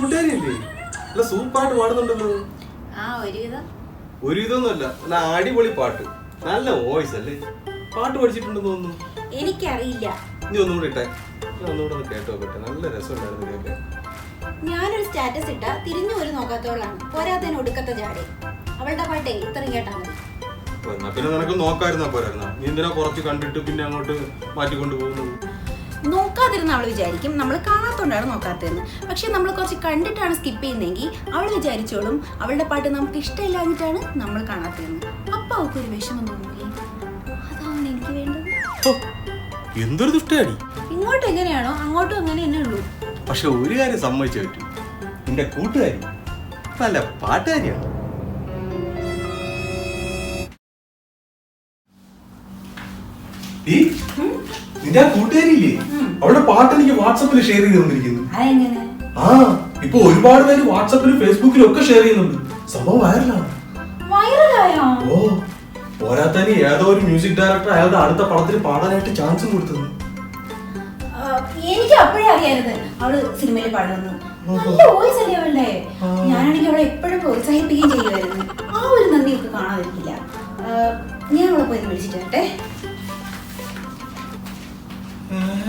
കൂട്ടുകാരിയല്ലേ? Super സൂപ്പായിട്ട് പാടുന്നുണ്ടല്ലോ ആ ഒരുവിധം. ഒരു ഇതൊന്നുമല്ല നല്ല അടിപൊളി പാട്ട്. നല്ല വോയിസ് അല്ലേ? പാട്ട് പഠിച്ചിട്ടുണ്ടെന്ന് തോന്നുന്നു. എനിക്കറിയില്ല. നീ ഒന്നും കൂടി ഇട്ടേ. ഞാൻ ഒന്നുകൂടെ ഒന്ന് കേട്ടോ പറ്റേ നല്ല രസമുണ്ടായിരുന്നു കേൾക്കാൻ. ഞാനൊരു സ്റ്റാറ്റസ് ഇട്ട തിരിഞ്ഞു ഒരു നോക്കാത്തോളാണ് പോരാത്തതിന് ഒടുക്കത്തെ ജാടെ അവളുടെ പാട്ടേ ഇത്രയും കേട്ടാ മതി. പിന്നെ നിനക്ക് നോക്കായിരുന്നാ പോരായിരുന്ന? നീ എന്തിനാ കുറച്ച് കണ്ടിട്ട് പിന്നെ അങ്ങോട്ട് മാറ്റിക്കൊണ്ട് പോകുന്നത്? നോക്കാതിരുന്ന അവൾ വിചാരിക്കും. നമ്മൾ കാണാത്തോണ്ടാണ് നോക്കാത്തതെന്ന്. പക്ഷെ നമ്മൾ കുറച്ച് കണ്ടിട്ടാണ് സ്കിപ്പ് ചെയ്യുന്നതെങ്കിൽ അവൾ വിചാരിച്ചോളും അവളുടെ പാട്ട് നമുക്ക് ഇഷ്ടമില്ലാഞ്ഞിട്ടാണ് നമ്മൾ കാണാത്തതെന്ന്. അപ്പൊ അവൾക്ക് ഒരു വിഷമം തോന്നില്ലേ അതാണ് എനിക്ക് വേണ്ടത്. എന്തൊരു ദുഷ്ടയാടി. ഇങ്ങോട്ടും എങ്ങനെയാണോ അങ്ങോട്ടും അങ്ങനെ തന്നെ ഉള്ളൂ. പക്ഷെ ഒരു കാര്യം സമ്മതിച്ചു പറ്റും. നിന്റെ കൂട്ടുകാരി നല്ല പാട്ടുകാരിയാണ്. ഈ? നിന്റെ ആ കൂട്ടുകാരില്ലേ. അവളുടെ പാട്ട് എനിക്ക് വാട്സപ്പിൽ ഷെയർ ചെയ്ത് തന്നിരിക്കുന്നു. ആ ഇപ്പൊ ഒരുപാട് പേര് വാട്സപ്പിലും ഫേസ്ബുക്കിലും ഒക്കെ ഷെയർ ചെയ്യുന്നുണ്ട്. സംഭവം വൈറലാണ് ഓ പോരാത്തനി ഏതോ ഒരു മ്യൂസിക് ഡയറക്ടർ അയാളുടെ അടുത്ത പടത്തിൽ പാടാനായിട്ട് ചാൻസും കൊടുത്തത്. എനിക്ക് അപ്പോഴേ അറിയായിരുന്നു. അവൾ സിനിമയിൽ പാടുന്നു. നല്ല വോയിസ് അല്ലേ അവളുടെ. ഞാനാണെങ്കിൽ അവളെ എപ്പോഴും പ്രോത്സാഹിപ്പിക്കുകയും ചെയ്യുമായിരുന്നു. ആ ഒരു നന്ദി ഒക്കെ കാണാതിരിക്കില്ല ഞാൻ അവളെ പോയി വിളിച്ചിട്ട് 嗯。